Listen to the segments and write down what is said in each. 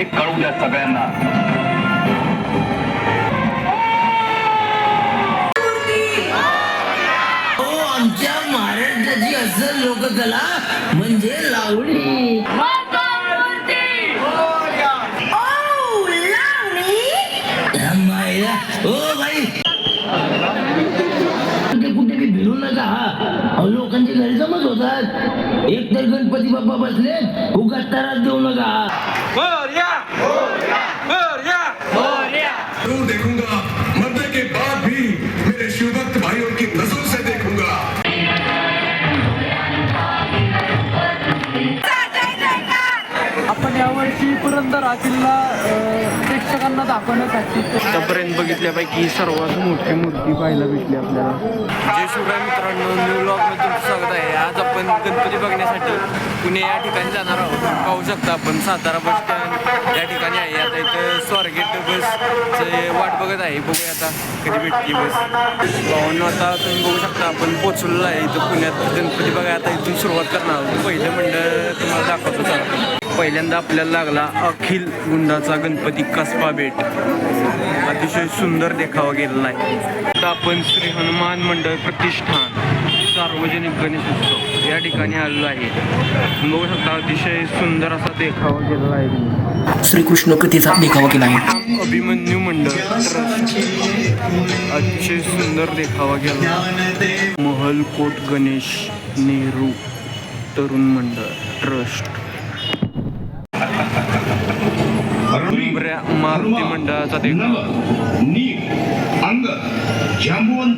हे कळू द्या सगळ्यांना. हो आमच्या महाराष्ट्राची असल लोककला म्हणजे लावणी. रमायला हो भाई. कुठे बी फिरू नका. अहो, लोकांचे गैरसमज होतात. एक तर गणपती बाप्पा बसले उगाच त्रास देऊ नका. Moria! Moria! पुरंदर हा किल्ला प्रेक्षकांना दाखवण्यासाठी आतापर्यंत बघितल्यापैकी सर्वात मोठी मूर्ती पाहायला भेटली आपल्याला. जय शिवराय मित्रांनो न्यू ब्लॉगमध्ये तुमचं स्वागत आहे. आज आपण गणपती बघण्यासाठी पुणे या ठिकाणी जाणार आहोत. पाहू शकता आपण सातारा बस स्टँड या ठिकाणी आहे. आता इथं स्वारगेट बसचं वाट बघत आहे. बघूया आता कधी भेटली बस. भावांनो आता तुम्ही बघू शकता आपण पोचलेलो आहे इथं पुण्यात. गणपती बघा आता इथून सुरुवात करणार आहोत. पहिलं मंडळ तुम्हाला दाखवतो चला पहिल्यांदा आपल्याला लागला अखिल गुंडाचा गणपती कसबा बेट. अतिशय सुंदर देखावा गेलेला आहे. आता आपण श्री हनुमान मंडळ प्रतिष्ठान सार्वजनिक गणेशोत्सव या ठिकाणी आलेलो आहे. बघू शकता अतिशय सुंदर असा देखावा केलेला आहे. श्रीकृष्ण कथेचा देखावा केला आहे. अभिमन्यू मंडळ अतिशय सुंदर देखावा केला महल कोट गणेश नेहरू तरुण मंडळ ट्रस्ट उंबऱ्या मारुती मंडळाचा देखावा अंग जांबुवंत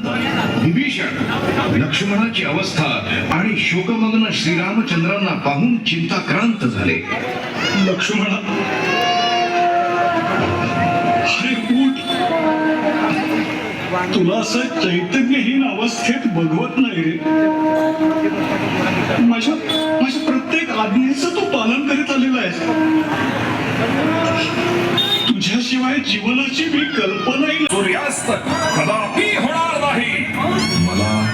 विभीषण लक्ष्मणाची अवस्था आणि शोकमग्न श्रीरामचंद्रांना पाहून चिंताक्रांत झाले. लक्ष्मणा. अरे उठ. तुला असं चैतन्यहीन अवस्थेत बघवत नाही रे. माझ्या माझ्या प्रत्येक आज्ञेचं तू पालन करीत आलेला आहेस. तुझ्याशिवाय जीवनाची मी कल्पनाही सूर्यास्त कदापि होणार नाही. मला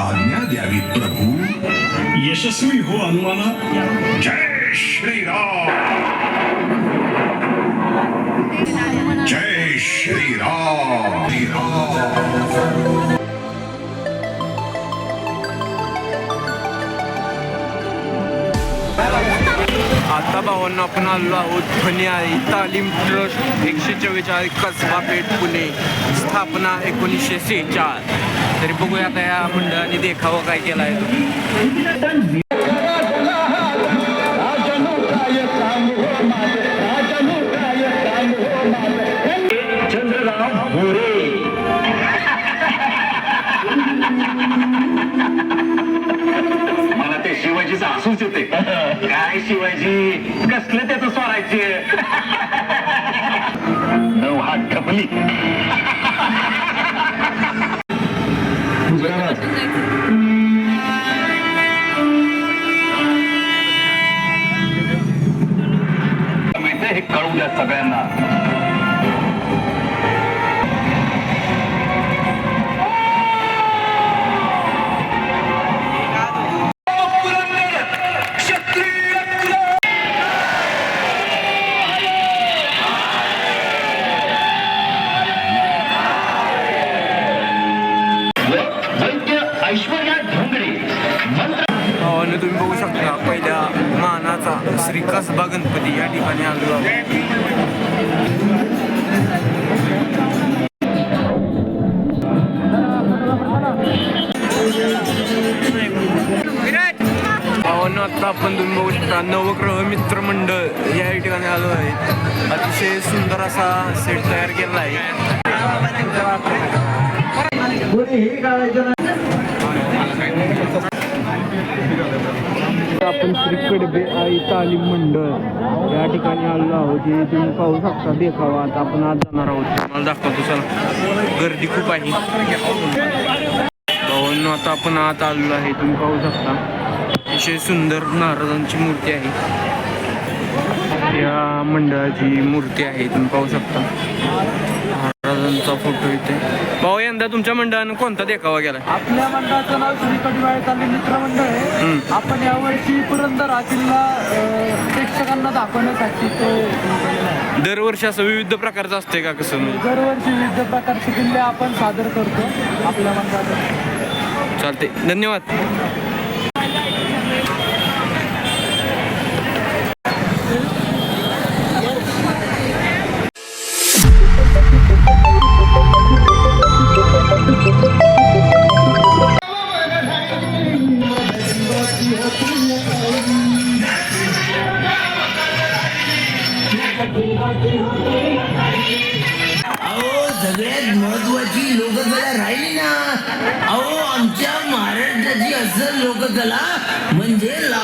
आज्ञा द्यावी प्रभू. यशस्वी हो हनुमाना. जय श्रीराम. जय श्रीराम श्रीराम. आता भावांना आपण आलो आहोत ध्वनी आहे तालीम ट्रस्ट एकशे चव्वेचाळीस कसबा पेठ पुणे. स्थापना एकोणीसशे सेहेचाळ. तरी बघूया आता या मंडळाने देखावा काय केला आहे ते शिवाजीचं हसूच येते काय शिवाजी? कसलं त्याचं स्वराज्य? नऊ हात ठपली माहिती श्री कसबा गणपती या ठिकाणी आलो आहोत आता आपण तुम्ही बघू शकता नवग्रह मित्र मंडळ या ठिकाणी आलो आहे. अतिशय सुंदर असा सेट तयार केला आहे. आपण श्री कडबे आई तालीम मंडळ या ठिकाणी आलेलो आहोत. हे तुम्ही पाहू शकता देखावा. आता आपण आज जाणार आहोत. तुम्हाला दाखवतो चला. गर्दी खूप आहे. भावांनो आता आपण आत आलेलो आहे. तुम्ही पाहू शकता. अतिशय सुंदर महाराजांची मूर्ती आहे. या मंडळाची मूर्ती आहे. तुम्ही पाहू शकता. महाराजांचं फोटो इथे. भाऊ यंदा तुमच्या मंडळानं कोणता देखावा गेला आपल्या मंडळाचं नाव श्री कडिवाळे चालले मित्रमंडळ आहे. आपण यावर्षी पुरंदर हा किल्ला अं, प्रेक्षकांना दाखवण्यासाठी तो. दरवर्षी असं विविध प्रकारचं असते का कसं? म्हणजे दरवर्षी विविध प्रकारचे किल्ले आपण सादर करतो आपल्या मंडळात चालते धन्यवाद.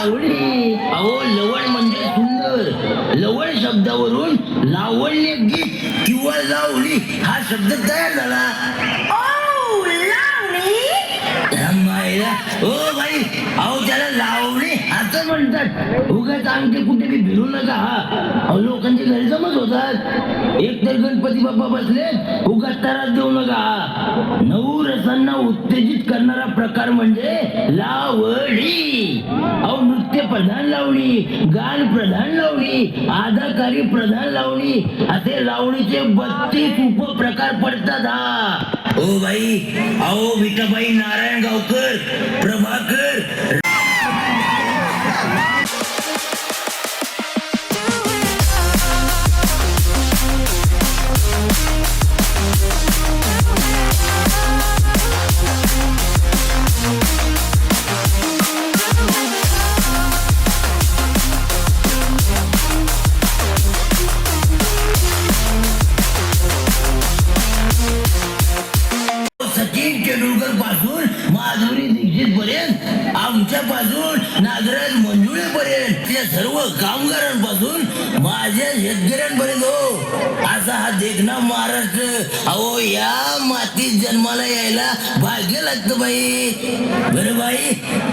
लावणी अहो लवण म्हणजे सुंदर. लवण शब्दावरून लावण्य गीत किंवा लावणी हा शब्द तयार झाला. रमायला ओ भाई अहो त्याला लावणी असं म्हणतात. उगाच आमचे कुठे बी भिरू नका अहो लोकांचे जमत होतात. एक तर गणपती बाप्पा बसले उगाच त्रास देऊ नका नऊ रसांना उत्तेजित करणारा प्रकार म्हणजे लावणी. अहो नृत्य प्रधान लावणी गान प्रधान लावणी आधाकारी प्रधान लावणी असे लावणीचे बत्तीस उपप्रकार पडतात हा. ओ बाई अहो विठाबाई नारायण गावकर प्रभाकर पर्यंत सर्व कामगारांपासून माझ्या शेतकऱ्यांपर्यंत हो. असा हा देखना महाराष्ट्र. अहो या मातीत जन्माला यायला भाग्य लागतं बाई. बरं बाई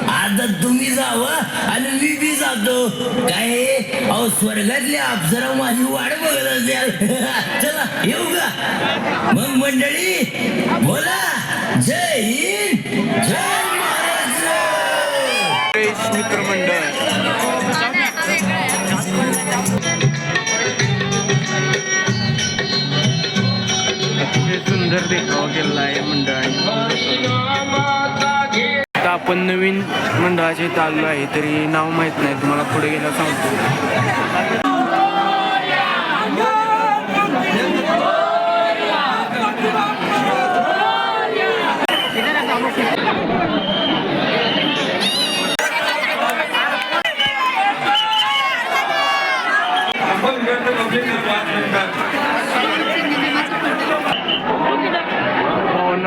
आता तुम्ही जावा आणि मी बी जातो. काय हे? अहो स्वर्गातली अप्सरा माझी वाट बघत असेल. चला येऊ का? मग मंडळी बोला. जय हिंद जय महाराष्ट्र. मित्रमंडळ सुंदर देखावा केलेला आहे मंडळाने. आता आपण नवीन मंडळाचे चाललो आहे तरी नाव माहीत नाही तुम्हाला पुढे गेला सांगतो.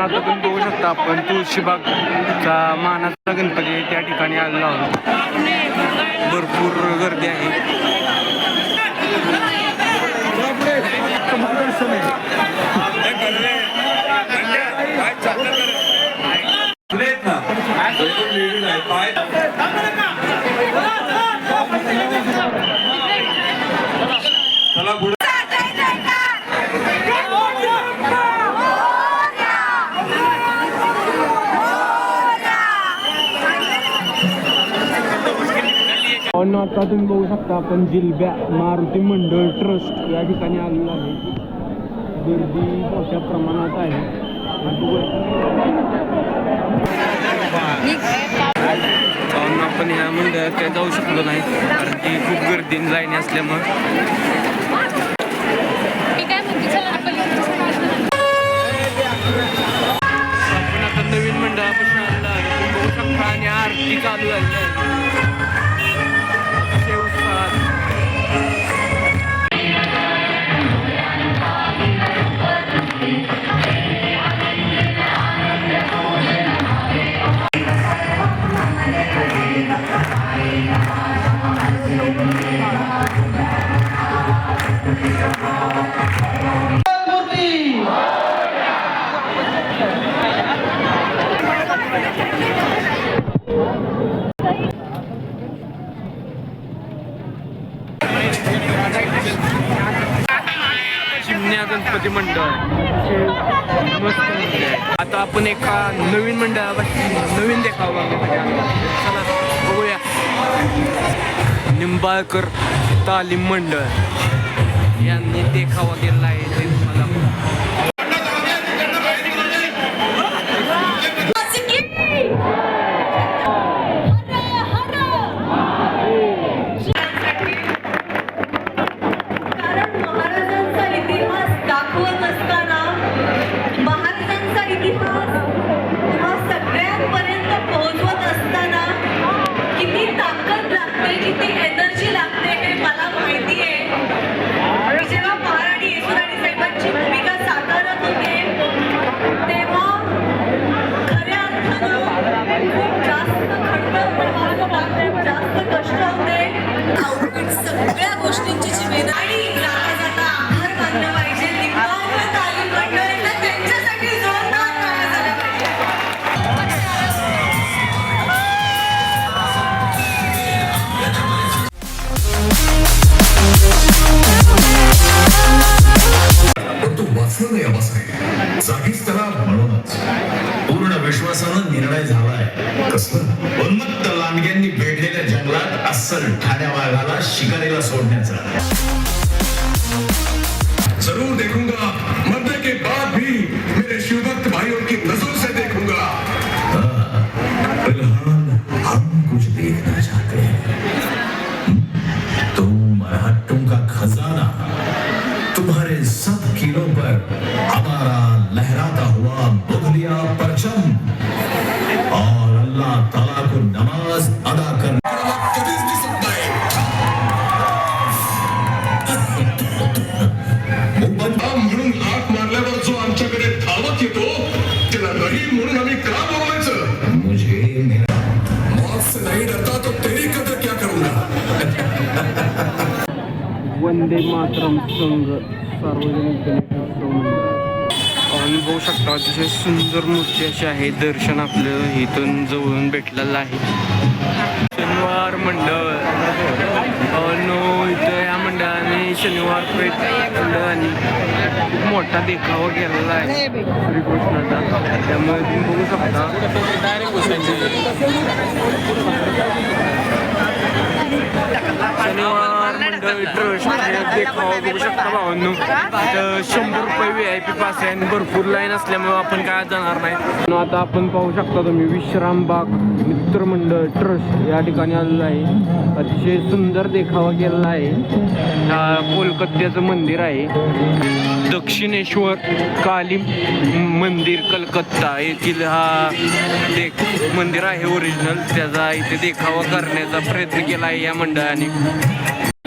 आता तुम्ही बघू शकता आपण. तुळशीबागचा मानाचा गणपती त्या ठिकाणी आलेला आहोत भरपूर गर्दी आहे. भावांना आता तुम्ही बघू शकता आपण जिलब्या मारुती मंडळ ट्रस्ट या ठिकाणी आलेलो आहे गर्दी मोठ्या प्रमाणात आहे भावांना आपण या मंडळात काही जाऊ शकलो नाही कारण की खूप गर्दी लाईन असल्यामुळे मी काय म्हणते चला आपण आपण आता नवीन मंडळापासून आलेलो आहे तुम्ही बघू शकता आणि आरती चालू झाली आहे कन्या गणपती मंडळ. मस्त मूर्ती आहे. आता आपण एका नवीन मंडळापासून नवीन देखावा बघण्यासाठी आलो चला बघूया. निंबाळकर तालीम मंडळ. यांनी देखावा केला आहे ते तुम्हाला अस्सल ठाण्या वाघाला शिकारीला सोडण्याचा. सार्वजनिक गणेशोत्सव. मंडळ आपण बघू शकता अतिशय सुंदर मूर्ती अशी आहे. दर्शन आपलं इथून जवळून भेटलेलं आहे. शनिवार मंडळ. नो इथं या मंडळाने शनिवार पेठ आणि खूप मोठा देखावा केलेला आहे. श्रीकृष्णाचा. त्यामुळे तुम्ही बघू शकता. शनिवार मंडळ ट्रस्ट देखावा बघू शकता भावांनो इथं शंभर रुपये व्ही आय पी पास आहे आणि भरपूर लाईन असल्यामुळे आपण काय जाणार नाही. आता आपण पाहू शकता तुम्ही विश्रामबाग मित्रमंडळ ट्रस्ट या ठिकाणी आलेलं आहे. अतिशय सुंदर देखावा केलेला आहे. हा कोलकात्याचं मंदिर आहे. दक्षिणेश्वर काली मंदिर कलकत्ता येथील हा देख मंदिर आहे ओरिजिनल त्याचा इथे देखावा करण्याचा प्रयत्न केला आहे या मंडळाने.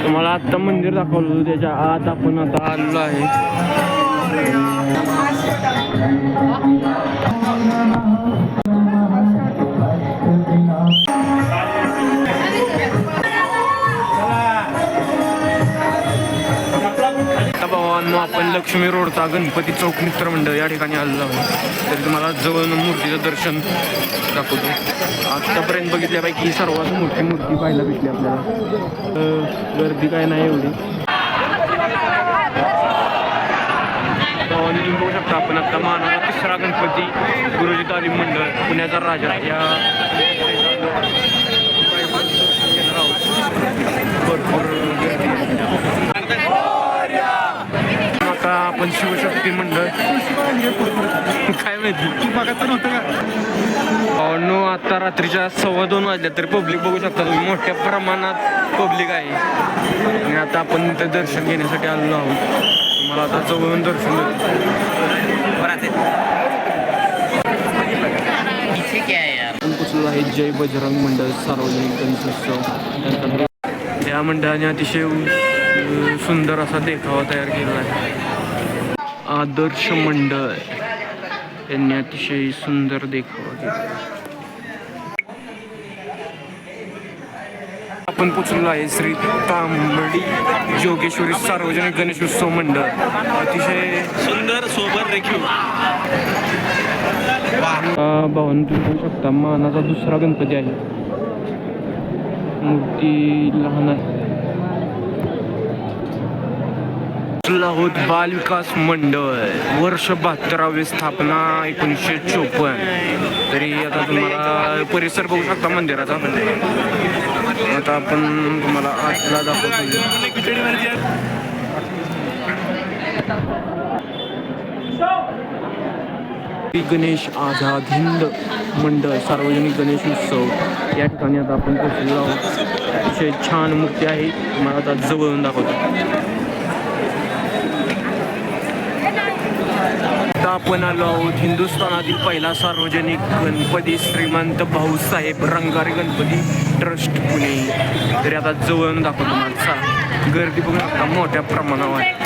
तुम्हाला आत्ता मंदिर दाखवलं होतं, त्याच्या आत आपण आता आलेलो आहे. मित्रांनो आपण लक्ष्मी रोडचा गणपती चौक मित्र मंडळ या ठिकाणी आलेलो आहोत. तर तुम्हाला जवळ मूर्तीचं दर्शन दाखवतो. आत्तापर्यंत बघितल्यापैकी ही सर्वात मोठी मूर्ती पाहायला भेटली आपल्याला. तर गर्दी काय नाही एवढी. तुम्ही बघू शकता आपण आता मानाचा तिसरा गणपती गुरुजी तालीम मंडळ पुण्याचा राजा या भरपूर गर्दी आहे. आता आपण शिवशक्ती मंडळ काय माहिती. बघायचं नव्हतं का नो आता रात्रीच्या सव्वा दोन वाजल्या तर पब्लिक बघू शकता तुम्ही. मोठ्या प्रमाणात पब्लिक आहे. आणि आता आपण इथं दर्शन घेण्यासाठी आलेलो आहोत. तुम्हाला आता जवळून दर्शन आपण पोचलेलो आहे. जय बजरंग मंडळ सार्वजनिक गणेशोत्सव. या मंडळाने अतिशय सुंदर असा देखावा तयार केला आहे. आदर्श मंडळ यांनी अतिशय सुंदर देखावा केला. आपण पोचलेलो आहे श्री तांबडी जोगेश्वरी सार्वजनिक गणेशोत्सव मंडळ. अतिशय सुंदर सोबत रेखीव भावन तुम्ही बघू शकता मानाचा दुसरा गणपती आहे. मूर्ती लहान आहे. आहोत बाल विकास मंडळ वर्ष बहात्तरावी स्थापना एकोणीसशे चोपन्न. तरी आता तुम्हाला परिसर बघू शकता मंदिराचा. आता आपण तुम्हाला आतला दाखवतो. गणेश आझाद हिंद मंडळ सार्वजनिक गणेश उत्सव. या ठिकाणी आता आपण पोहोचलेलो आहोत. अतिशय छान मूर्ती आहे. मला आता जवळून दाखवतो. आपण आलो आहोत हिंदुस्थानातील पहिला सार्वजनिक गणपती श्रीमंत भाऊसाहेब रंगारी गणपती ट्रस्ट पुणे. तरी आता जवळून दाखवतो माणसा गर्दी बघून आता मोठ्या प्रमाणावर आहे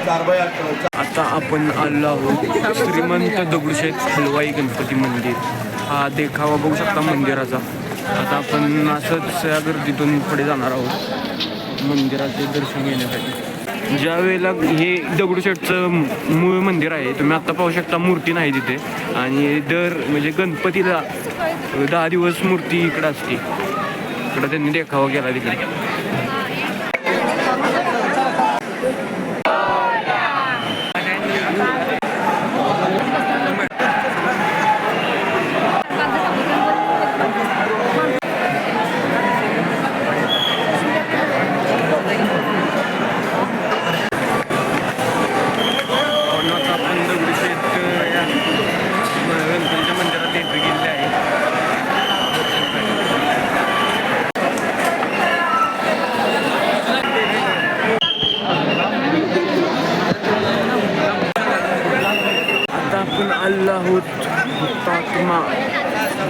आता आपण आलो आहोत. श्रीमंत दगडूशेठ हलवाई गणपती मंदिर. हा देखावा बघू शकता मंदिराचा. आता आपण असंच या गर्दीतून पुढे जाणार आहोत. मंदिराचे दर्शन घेण्यासाठी. ज्या वेळेला हे दगडूशेठचं मूळ मंदिर आहे तुम्ही आत्ता पाहू शकता मूर्ती नाही तिथे. आणि दर म्हणजे गणपतीला दहा दिवस मूर्ती इकडं असते. इकडं त्यांनी देखावा केला तिकडे म्हणून आता आपण दगडूशेठ या गणपतीच्या मंदिरात एंट्री केलेली आहे आता आपण आलो आहोत हुतात्मा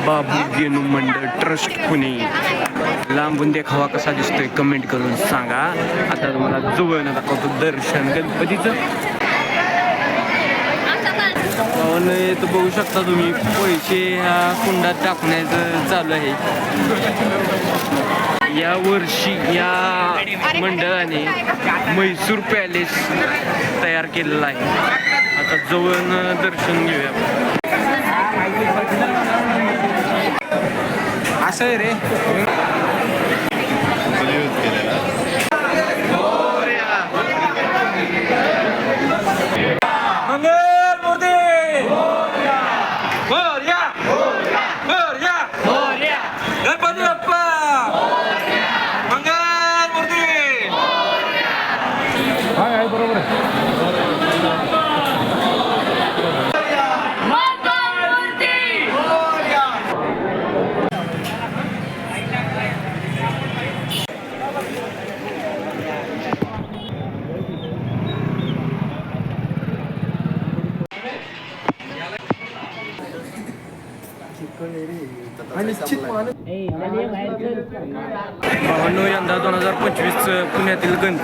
बाबू गेनू मंडळ ट्रस्ट पुणे. लांबून देखावा कसा दिसतोय कमेंट करून सांगा. आता तुम्हाला जवळ दाखवतो दर्शन गणपतीचं. तर बघू शकता तुम्ही पैसे ह्या कुंडात टाकण्याचं चालू आहे. या वर्षी या मंडळाने म्हैसूर पॅलेस तयार केलेला आहे. आता जवळ दर्शन घेऊया असं आहे रे.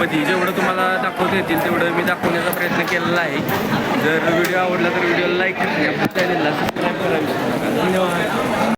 पुण्यातील गणपती जेवढं तुम्हाला दाखवता येतील तेवढं मी दाखवण्याचा प्रयत्न केलेला आहे. जर व्हिडिओ आवडला तर व्हिडिओला लाईक